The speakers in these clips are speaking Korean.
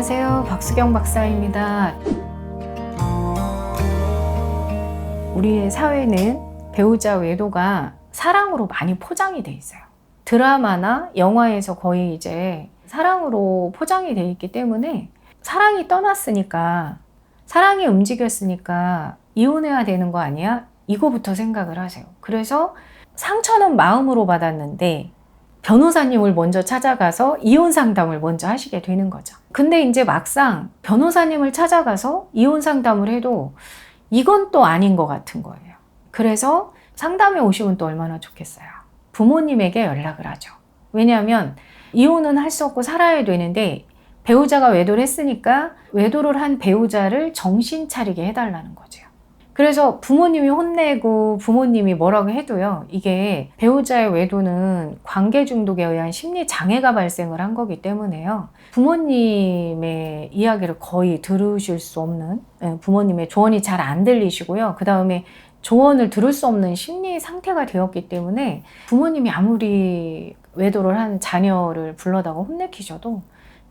안녕하세요. 박수경 박사입니다. 우리의 사회는 배우자 외도가 사랑으로 많이 포장이 돼 있어요. 드라마나 영화에서 거의 이제 사랑으로 포장이 돼 있기 때문에 사랑이 떠났으니까 사랑이 움직였으니까 이혼해야 되는 거 아니야? 이거부터 생각을 하세요. 그래서 상처는 마음으로 받았는데 변호사님을 먼저 찾아가서 이혼 상담을 먼저 하시게 되는 거죠. 근데 이제 막상 변호사님을 찾아가서 이혼 상담을 해도 이건 또 아닌 것 같은 거예요. 그래서 상담에 오시면 또 얼마나 좋겠어요. 부모님에게 연락을 하죠. 왜냐하면 이혼은 할 수 없고 살아야 되는데 배우자가 외도를 했으니까 외도를 한 배우자를 정신 차리게 해달라는 거죠. 그래서 부모님이 혼내고 부모님이 뭐라고 해도요, 이게 배우자의 외도는 관계 중독에 의한 심리 장애가 발생을 한 거기 때문에요. 부모님의 이야기를 거의 들으실 수 없는, 예, 부모님의 조언이 잘 안 들리시고요. 그 다음에 조언을 들을 수 없는 심리 상태가 되었기 때문에 부모님이 아무리 외도를 한 자녀를 불러다가 혼내키셔도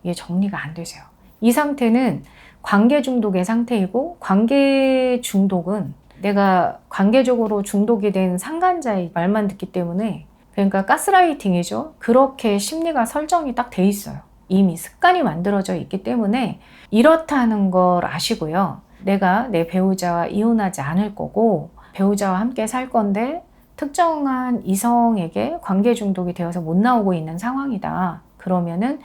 이게 정리가 안 되세요. 이 상태는 관계 중독의 상태이고 관계 중독은 내가 관계적으로 중독이 된 상간자의 말만 듣기 때문에 그러니까 가스라이팅이죠. 그렇게 심리가 설정이 딱 돼 있어요. 이미 습관이 만들어져 있기 때문에 이렇다는 걸 아시고요. 내가 내 배우자와 이혼하지 않을 거고 배우자와 함께 살 건데 특정한 이성에게 관계 중독이 되어서 못 나오고 있는 상황이다. 그러면은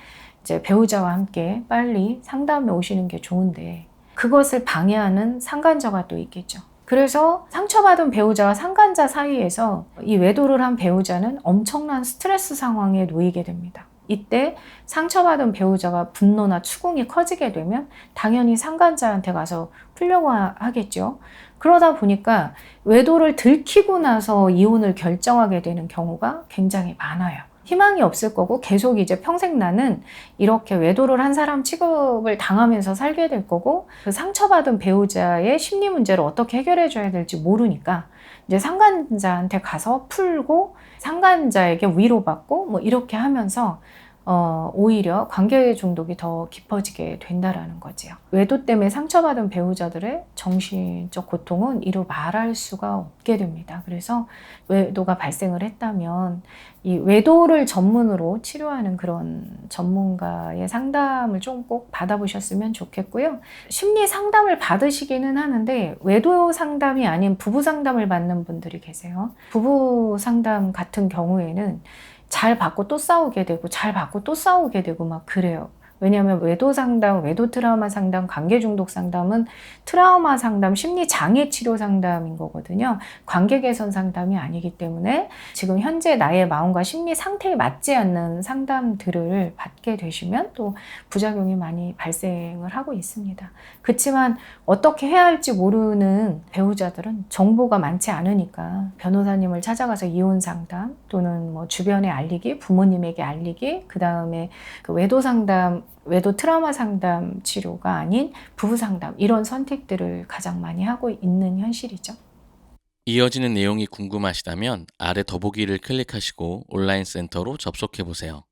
이제 배우자와 함께 빨리 상담에 오시는 게 좋은데 그것을 방해하는 상간자가 또 있겠죠. 그래서 상처받은 배우자와 상간자 사이에서 이 외도를 한 배우자는 엄청난 스트레스 상황에 놓이게 됩니다. 이때 상처받은 배우자가 분노나 추궁이 커지게 되면 당연히 상간자한테 가서 풀려고 하겠죠. 그러다 보니까 외도를 들키고 나서 이혼을 결정하게 되는 경우가 굉장히 많아요. 희망이 없을 거고 계속 이제 평생 나는 이렇게 외도를 한 사람 취급을 당하면서 살게 될 거고 그 상처받은 배우자의 심리 문제를 어떻게 해결해 줘야 될지 모르니까 이제 상간자한테 가서 풀고 상간자에게 위로받고 뭐 이렇게 하면서 어, 오히려 관계 중독이 더 깊어지게 된다라는 거지요. 외도 때문에 상처받은 배우자들의 정신적 고통은 이루 말할 수가 없게 됩니다. 그래서 외도가 발생을 했다면 이 외도를 전문으로 치료하는 그런 전문가의 상담을 좀 꼭 받아보셨으면 좋겠고요. 심리 상담을 받으시기는 하는데 외도 상담이 아닌 부부 상담을 받는 분들이 계세요. 부부 상담 같은 경우에는 잘 받고 또 싸우게 되고 잘 받고 또 싸우게 되고 막 그래요. 왜냐하면 외도 상담, 외도 트라우마 상담, 관계 중독 상담은 트라우마 상담, 심리 장애 치료 상담인 거거든요. 관계 개선 상담이 아니기 때문에 지금 현재 나의 마음과 심리 상태에 맞지 않는 상담들을 받게 되시면 또 부작용이 많이 발생을 하고 있습니다. 그렇지만 어떻게 해야 할지 모르는 배우자들은 정보가 많지 않으니까 변호사님을 찾아가서 이혼 상담 또는 뭐 주변에 알리기, 부모님에게 알리기, 그 다음에 그 외도 상담 외도 트라우마 상담 치료가 아닌 부부 상담 이런 선택들을 가장 많이 하고 있는 현실이죠. 이어지는 내용이 궁금하시다면 아래 더보기를 클릭하시고 온라인 센터로 접속해 보세요.